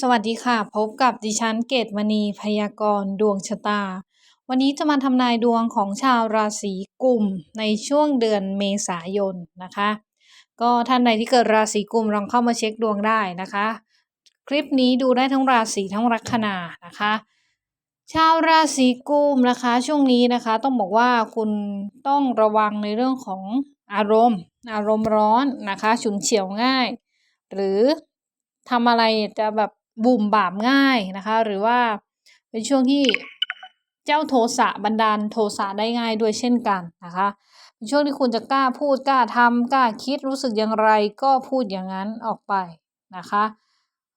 สวัสดีค่ะ พบกับดิฉันเกตมณีพยากรณ์ดวงชะตา วันนี้จะมาทำนายดวงของชาวราศีกุมในช่วงเดือนเมษายนนะคะ ก็ท่านใดที่เกิดราศีกุมลองเข้ามาเช็คดวงได้นะคะ คลิปนี้ดูได้ทั้งราศีทั้งลัคนานะคะชาวราศีกุมนะคะช่วงนี้นะคะต้องบอกว่าคุณต้องระวังในเรื่องของอารมณ์ อารมณ์ร้อนนะคะ ฉุนเฉียวง่าย หรือ ทำอะไรจะแบบบุ่มบามง่ายนะคะ หรือว่าเป็นช่วงที่เจ้าโทสะบันดาลโทสะได้ง่ายด้วยเช่นกันนะคะเป็นช่วงที่คุณจะกล้าพูดกล้าทำกล้าคิดรู้สึกอย่างไรก็พูดอย่างนั้นออกไปนะคะ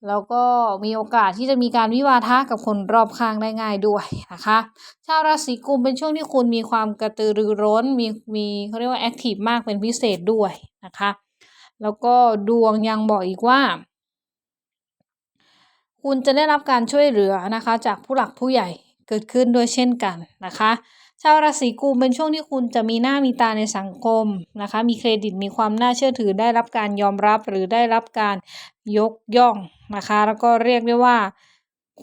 แล้วก็มีโอกาสที่จะมีการวิวาทะกับคนรอบข้างได้ง่ายด้วยนะคะ ชาวราศีกุมเป็นช่วงที่คุณมีความกระตือรือร้น มีมีเขาเรียกว่าแอคทีฟมากเป็นพิเศษด้วยนะคะ แล้วก็ดวงยังบอกอีกว่า คุณจะได้รับการช่วยเหลือนะคะ จากผู้หลักผู้ใหญ่เกิดขึ้นด้วยเช่นกันนะคะ ชาวราศีกุมเป็นช่วงที่คุณจะมีหน้ามีตาในสังคมนะคะ มีเครดิตมีความน่าเชื่อถือได้รับการยอมรับหรือได้รับการยกย่องนะคะ แล้วก็เรียกได้ว่า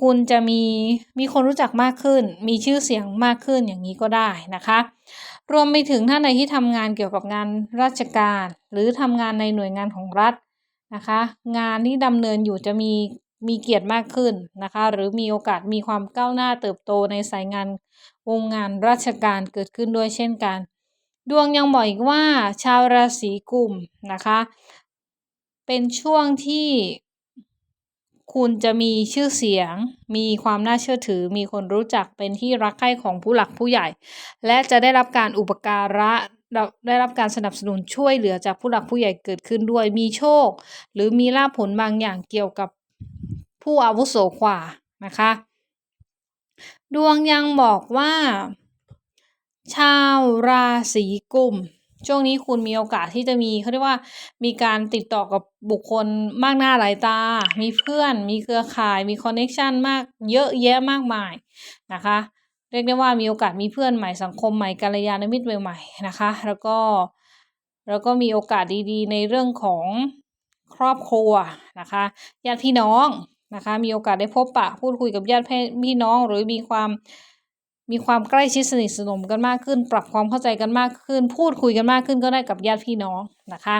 คุณจะมีมีคนรู้จักมากขึ้น มีชื่อเสียงมากขึ้นอย่างนี้ก็ได้นะคะ รวมไปถึงท่านใดที่ทำงานเกี่ยวกับงานราชการ หรือทำงานในหน่วยงานของรัฐนะคะ งานที่ดำเนินอยู่จะมี มีเกียรติมากขึ้นนะคะ หรือมีโอกาสมีความก้าวหน้าเติบโตในสายงานวงงานราชการเกิดขึ้นด้วยเช่นกัน ดวงยังบอกอีกว่าชาวราศีกุมนะคะ เป็นช่วงที่คุณจะมีชื่อเสียง มีความน่าเชื่อถือ มีคนรู้จักเป็นที่รักใคร่ของผู้หลักผู้ใหญ่ และจะได้รับการอุปการะได้รับการสนับสนุนช่วยเหลือจากผู้หลักผู้ใหญ่เกิดขึ้นด้วย มีโชค หรือมีลาภผลบางอย่างเกี่ยวกับ ผู้อาวุโสกว่านะคะ ดวงยังบอกว่า ชาวราศีกุมช่วงนี้คุณมีโอกาสที่จะมีเขาเรียกว่ามีการติดต่อกับบุคคลมากหน้าหลายตา มีเพื่อน มีเครือข่าย มีคอนเน็ชันมากเยอะแยะมากมายนะคะ เรียกได้ว่ามีโอกาสมีเพื่อนใหม่สังคมใหม่กัลยาณมิตรใหม่ๆนะคะ แล้วก็แล้วก็มีโอกาสดีๆ ในเรื่องของครอบครัวนะคะญาติพี่น้อง นะคะ มีโอกาสได้พบปะพูดคุยกับญาติพี่น้อง หรือมีความมีความใกล้ชิดสนิทสนมกันมากขึ้น ปรับความเข้าใจกันมากขึ้น พูดคุยกันมากขึ้นก็ได้กับญาติพี่น้องนะคะ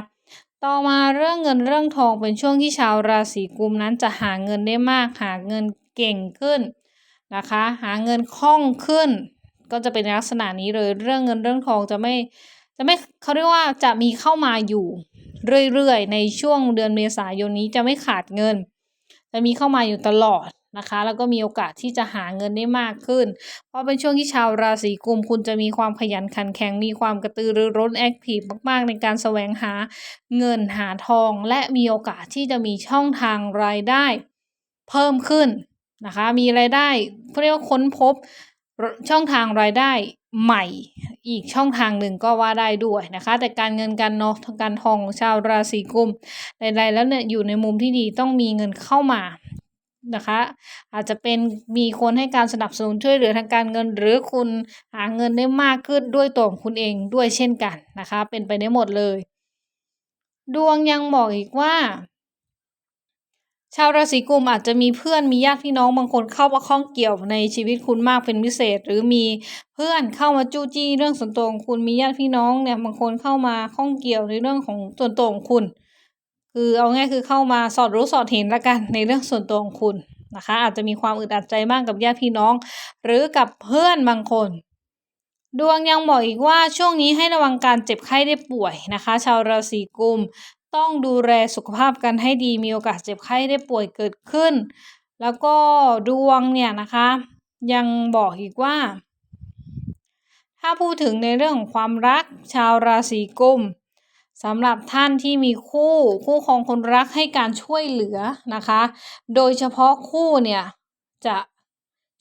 ต่อมาเรื่องเงินเรื่องทองเป็นช่วงที่ชาวราศีกุมนั้นจะหาเงินได้มาก หาเงินเก่งขึ้นนะคะ หาเงินคล่องขึ้น ก็จะเป็นลักษณะนี้เลยเรื่องเงินเรื่องทองจะไม่จะไม่เขาเรียกว่าจะมีเข้ามาอยู่เรื่อยๆ ในช่วงเดือนเมษายนนี้จะไม่ขาดเงิน จะมีเข้ามาอยู่ตลอดนะคะ แล้วก็มีโอกาสที่จะหาเงินได้มากขึ้น เพราะเป็นช่วงที่ชาวราศีกุม คุณจะมีความขยันขันแข็ง มีความกระตือรือร้นแอคทีฟมาก ๆ ในการแสวงหาเงินหาทอง และมีโอกาสที่จะมีช่องทางรายได้เพิ่มขึ้นนะคะ มีรายได้เรียกว่าค้นพบช่องทางรายได้ใหม่ อีกช่องทางหนึ่งก็ว่าได้ด้วยนะคะ แต่การเงินการนอกการทองชาวราศีกุมใดๆแล้วเนี่ยอยู่ในมุมที่ดีต้องมีเงินเข้ามานะคะอาจจะเป็นมีคนให้การสนับสนุนช่วยเหลือทางการเงิน หรือคุณหาเงินได้มากขึ้นด้วยตัวของคุณเองด้วยเช่นกันนะคะ เป็นไปได้หมดเลย ดวงยังบอกอีกว่า ชาวราศีกุมอาจจะมีเพื่อนมีญาติพี่น้องบางคนเข้ามาข้องเกี่ยวในชีวิตคุณมากเป็นพิเศษ หรือมีเพื่อนเข้ามาจู้จี้เรื่องส่วนตัวของคุณมีญาติพี่น้องเนี่ยบางคนเข้ามาข้องเกี่ยวในเรื่องของส่วนตัวของคุณ คือเอาง่ายคือเข้ามาสอดรู้สอดเห็นละกันในเรื่องส่วนตัวของคุณนะคะ อาจจะมีความอึดอัดใจบ้างกับญาติพี่น้อง หรือกับเพื่อนบางคนดวงยังบอกอีกว่าช่วงนี้ให้ระวังการเจ็บไข้ได้ป่วยนะคะ ชาวราศีกุม ต้องดูแลสุขภาพกันให้ดีมีโอกาสเจ็บไข้ได้ป่วยเกิดขึ้น แล้วก็ดวงเนี่ยนะคะ ยังบอกอีกว่า ถ้าพูดถึงในเรื่องของความรักชาวราศีกุมสำหรับท่านที่มีคู่คู่ของคนรักให้การช่วยเหลือนะคะ โดยเฉพาะคู่เนี่ยจะ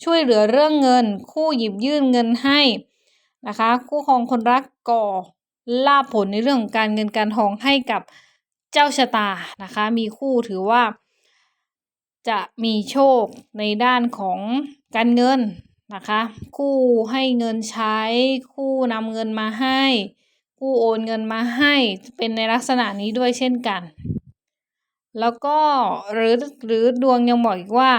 ช่วยเหลือเรื่องเงิน คู่หยิบยื่นเงินให้นะคะ คู่ของคนรักก่อลาภผลในเรื่องของการเงินการทองให้กับ เจ้าชะตานะคะ มีคู่ถือว่า จะมีโชคในด้านของการเงินนะคะ คู่ให้เงินใช้ คู่นำเงินมาให้ผู้โอนเงินมาให้เป็นในลักษณะนี้ด้วยเช่นกัน แล้วก็หรือหรือดวงยังบอกอีกว่า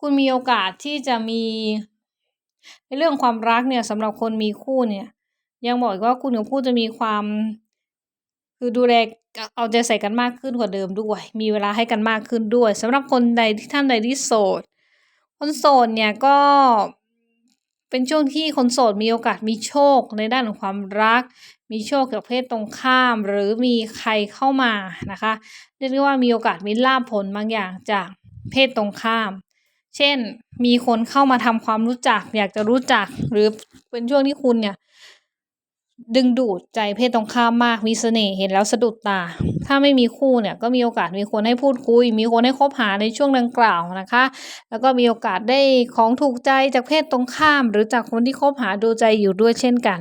คุณมีโอกาสที่จะมีในเรื่องความรักเนี่ยสำหรับคนมีคู่เนี่ยยังบอกอีกว่าคุณกับคู่จะมีความ คือดูแลเอาใจใส่กันมากขึ้นกว่าเดิมด้วย มีเวลาให้กันมากขึ้นด้วยสำหรับคนใดที่ท่านใดที่โสด คนโสดเนี่ยก็เป็นช่วงที่คนโสดมีโอกาสมีโชคในด้านของความรัก มีโชคจากเพศตรงข้าม หรือมีใครเข้ามานะคะเรียกได้ว่ามีโอกาสมีลาภผลบางอย่างจากเพศตรงข้าม เช่น มีคนเข้ามาทำความรู้จัก อยากจะรู้จัก หรือเป็นช่วงที่คุณเนี่ย ดึงดูดใจเพศตรงข้ามมากมีเสน่ห์เห็นแล้วสะดุดตา ถ้าไม่มีคู่เนี่ยก็มีโอกาสมีคนให้พูดคุย มีคนให้คบหาในช่วงดังกล่าวนะคะ แล้วก็มีโอกาสได้ของถูกใจจากเพศตรงข้าม หรือจากคนที่คบหาดูใจอยู่ด้วยเช่นกัน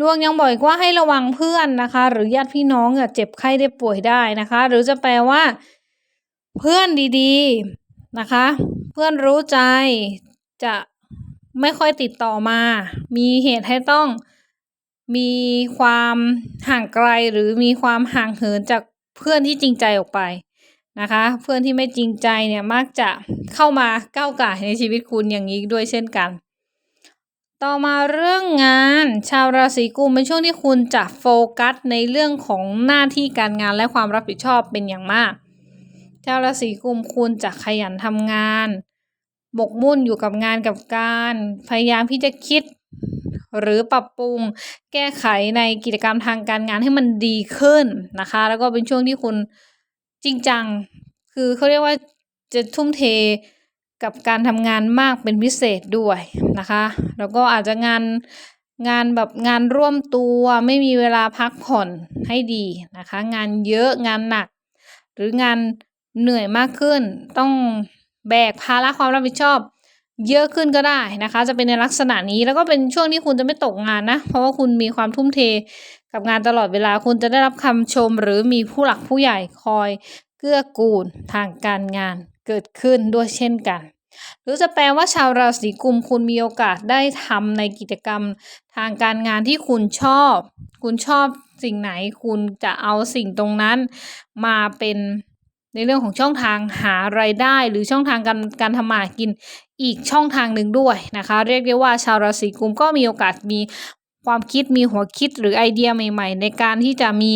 ดวงยังบอกอีกว่าให้ระวังเพื่อนนะคะ หรือญาติพี่น้องเจ็บไข้ได้ป่วยได้นะคะ หรือจะแปลว่า เพื่อนดีๆนะคะ เพื่อนรู้ใจจะ ไม่ค่อยติดต่อมา มีเหตุให้ต้องมีความห่างไกลหรือมีความห่างเหินจากเพื่อนที่จริงใจออกไปนะคะ เพื่อนที่ไม่จริงใจเนี่ยมักจะเข้ามาก้าวไก่ในชีวิตคุณอย่างนี้ด้วยเช่นกัน ต่อมาเรื่องงานชาวราศีกุมเป็นช่วงที่คุณจะโฟกัสในเรื่องของหน้าที่การงานและความรับผิดชอบเป็นอย่างมาก ชาวราศีกุมคุณจะขยันทำงาน บกมุ่นอยู่กับงานกับการ พยายามที่จะคิด หรือปรับปรุงแก้ไขในกิจกรรมทางการงานให้มันดีขึ้นนะคะ แล้วก็เป็นช่วงที่คุณจริงจัง คือเขาเรียกว่าจะทุ่มเทกับการทำงานมากเป็นพิเศษด้วยนะคะ แล้วก็อาจจะงานงานแบบงานร่วมตัวไม่มีเวลาพักผ่อนให้ดีนะคะ งานเยอะงานหนัก หรืองานเหนื่อยมากขึ้นต้อง แบกภาระความรับผิดชอบ เยอะขึ้นก็ได้นะคะ จะเป็นในลักษณะนี้แล้วก็เป็นช่วงที่คุณจะไม่ตกงานนะ เพราะว่าคุณมีความทุ่มเทกับงานตลอดเวลาคุณจะได้รับคำชม หรือมีผู้หลักผู้ใหญ่คอยเกื้อกูลทางการงานเกิดขึ้นด้วยเช่นกัน หรือจะแปลว่าชาวราศีกุมคุณมีโอกาสได้ทำในกิจกรรมทางการงานที่คุณชอบ คุณชอบสิ่งไหนคุณจะเอาสิ่งตรงนั้นมาเป็น ในเรื่องของช่องทางหาไรายได้หรือช่องทางการการทำมากินอีกช่องทางหนึ่งด้วยนะคะ เรียกได้ว่าชาวราศีกุมก็มีโอกาสมีความคิดมีหัวคิดหรือไอเดียใหม่ ๆ ในการที่จะมี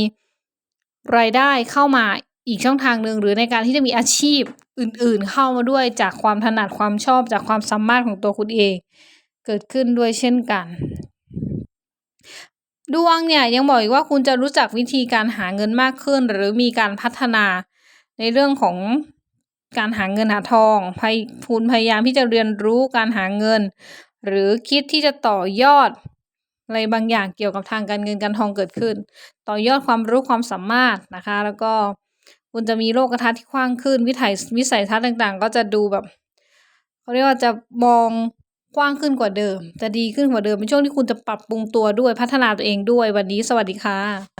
รายได้เข้ามาอีกช่องทางหนึ่งหรือในการที่จะมีอาชีพอื่นๆ เข้ามาด้วยจากความถนัดความชอบจากความสามารถของตัวคุณเอง เกิดขึ้นด้วยเช่นกันดวงเนี่ยยังบอกอีกว่าคุณจะรู้จักวิธีการหาเงินมากขึ้น หรือมีการพัฒนา ในเรื่องของการหาเงินหาทองพยคุณพยายามที่จะเรียนรู้การหาเงิน หรือคิดที่จะต่อยอดอะไรบางอย่างเกี่ยวกับทางการเงินการทองเกิดขึ้น ต่อยอดความรู้ความสามารถนะคะ แล้วก็คุณจะมีโลกทัศน์ที่กว้างขึ้น วิถัยวิสัยทัศน์ต่างๆ ก็จะดูแบบเขาเรียกว่าจะมองกว้างขึ้นกว่าเดิม จะดีขึ้นกว่าเดิมเป็นช่วงที่คุณจะปรับปรุงตัวด้วยพัฒนาตัวเองด้วยวันนี้สวัสดีค่ะ